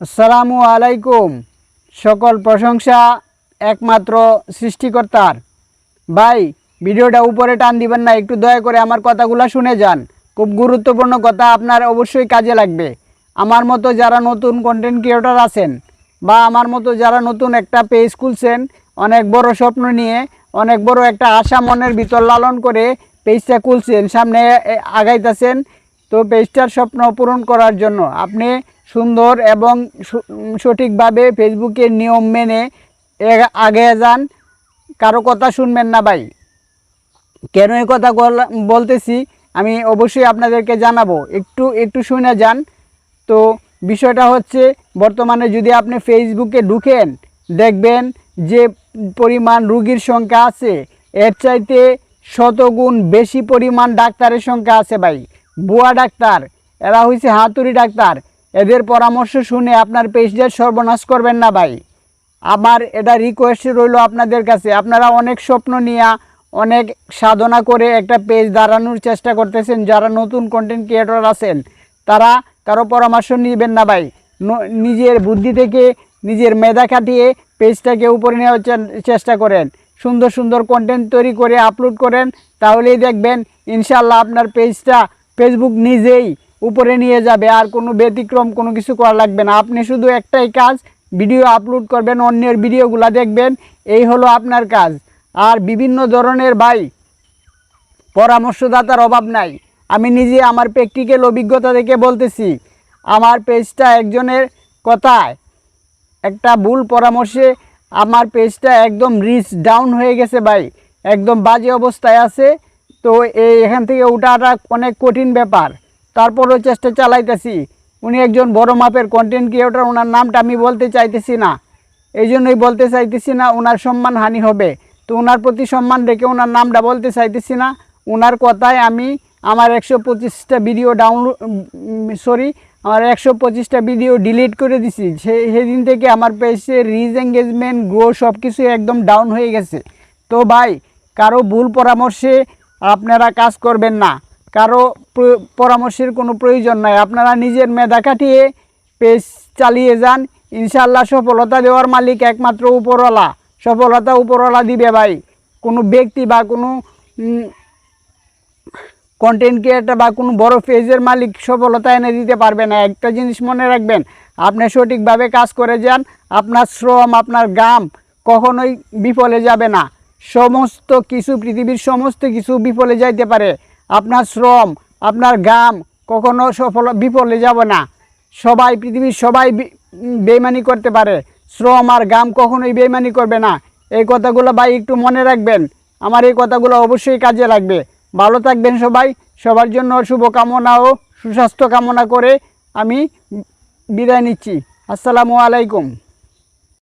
আসসালামু আলাইকুম। সকল প্রশংসা একমাত্র সৃষ্টিকর্তার। ভাই, ভিডিওটা উপরে টান দিবেন না, একটু দয়া করে আমার কথাগুলো শুনে যান। খুব গুরুত্বপূর্ণ কথা আপনার অবশ্যই কাজে লাগবে। আমার মতো যারা নতুন কন্টেন্ট ক্রিয়েটর আছেন বা আমার মতো যারা নতুন একটা পেজ খুলছেন, অনেক বড় স্বপ্ন নিয়ে, অনেক বড় একটা আশা মনের ভিতর লালন করে পেজটা খুলছেন, সামনে আগাইতেছেন, তো পেজটার স্বপ্ন পূরণ করার জন্য আপনি সুন্দর এবং সঠিকভাবে ফেসবুকের নিয়ম মেনে আগে যান। কারও কথা শুনবেন না ভাই। কেন এই কথা বলতেছি? আমি অবশ্যই আপনাদেরকে জানাব। একটু একটু শুনে যান। তো বিষয়টা হচ্ছে, বর্তমানে যদি আপনি ফেসবুকে ঢুকেন, দেখবেন যে পরিমাণ রুগীর সংখ্যা আছে, এর চাইতে শতগুণ বেশি পরিমাণ ডাক্তারের সংখ্যা আছে ভাই। বুয়া ডাক্তার, এরা হয়েছে হাতুড়ি ডাক্তার। এদের পরামর্শ শুনে আপনার পেজদের সর্বনাশ করবেন না ভাই। আমার এটা রিকোয়েস্ট রইল আপনাদের কাছে। আপনারা অনেক স্বপ্ন নিয়ে, অনেক সাধনা করে একটা পেজ দাঁড়ানোর চেষ্টা করতেছেন। যারা নতুন কন্টেন্ট ক্রিয়েটর আছেন, তারা কারও পরামর্শ নেবেন না ভাই। নিজের বুদ্ধি থেকে, নিজের মেধা খাটিয়ে পেজটাকে উপরে নেওয়ার চেষ্টা করেন। সুন্দর সুন্দর কন্টেন্ট তৈরি করে আপলোড করেন, তাহলেই দেখবেন ইনশাল্লাহ আপনার পেজটা ফেসবুক নিজেই উপরে নিয়ে যাবে, আর কোনো ব্যতিক্রম, কোনো কিছু করা লাগবে না। আপনি শুধু একটাই কাজ ভিডিও আপলোড করবেন, অন্যের ভিডিওগুলো দেখবেন। এই হলো আপনার কাজ। আর বিভিন্ন ধরনের ভাই, পরামর্শদাতার অভাব নাই। আমি নিজে আমার প্র্যাকটিক্যাল অভিজ্ঞতা থেকে বলতেছি, আমার পেজটা একজনের কথায় একটা ভুল পরামর্শে আমার পেজটা একদম রিচ ডাউন হয়ে গেছে ভাই। একদম বাজে অবস্থায় আছে। তো এই এখান থেকে ওঠাটা অনেক কঠিন ব্যাপার। তারপরেও চেষ্টা চালাইতেছি। উনি একজন বড় মাপের কন্টেন্ট ক্রিয়েটার ওনার নামটা আমি বলতে চাইতেছি না। এই জন্যই বলতে চাইতেছি না ওনার সম্মান হানি হবে। তো ওনার প্রতি সম্মান রেখে ওনার নামটা বলতে চাইতেছি না। ওনার কথায় আমি আমার একশো পঁচিশটা ভিডিও ডাউনলোড সরি আমার একশো পঁচিশটা ভিডিও ডিলিট করে দিছি। সে, সেদিন থেকে আমার পেজে রিচ এঙ্গেজমেন্ট গ্রো সব কিছু একদম ডাউন হয়ে গেছে। তো ভাই, কারও ভুল পরামর্শে আপনারা কাজ করবেন না। কারও পরামর্শের কোনো প্রয়োজন নাই। আপনারা নিজের মেধা খাটিয়ে পেজ চালিয়ে যান। ইনশাল্লাহ সফলতা দেওয়ার মালিক একমাত্র উপরওয়ালা। সফলতা উপরওয়ালা দিবে ভাই। কোনো ব্যক্তি বা কোনো কন্টেন্ট ক্রিয়েটার বা কোনো বড় পেজের মালিক সফলতা এনে দিতে পারবে না। একটা জিনিস মনে রাখবেন, আপনি সঠিকভাবে কাজ করে যান। আপনার শ্রম, আপনার গাম কখনোই বিফলে যাবে না। সমস্ত কিছু, পৃথিবীর সমস্ত কিছু বিফলে যাইতে পারে। আপনার শ্রম, আপনার গাম কখনো সফল, বিফলে যাবে না। সবাই, পৃথিবীর সবাই বেইমানি করতে পারে। শ্রম আর গাম কখনোই বেইমানি করবে না। এই কথাগুলো ভাই একটু মনে রাখবেন। আমার এই কথাগুলো অবশ্যই কাজে লাগবে। ভালো থাকবেন সবাই। সবার জন্য শুভকামনা ও সুস্বাস্থ্য কামনা করে আমি বিদায় নিচ্ছি। আসসালামু আলাইকুম।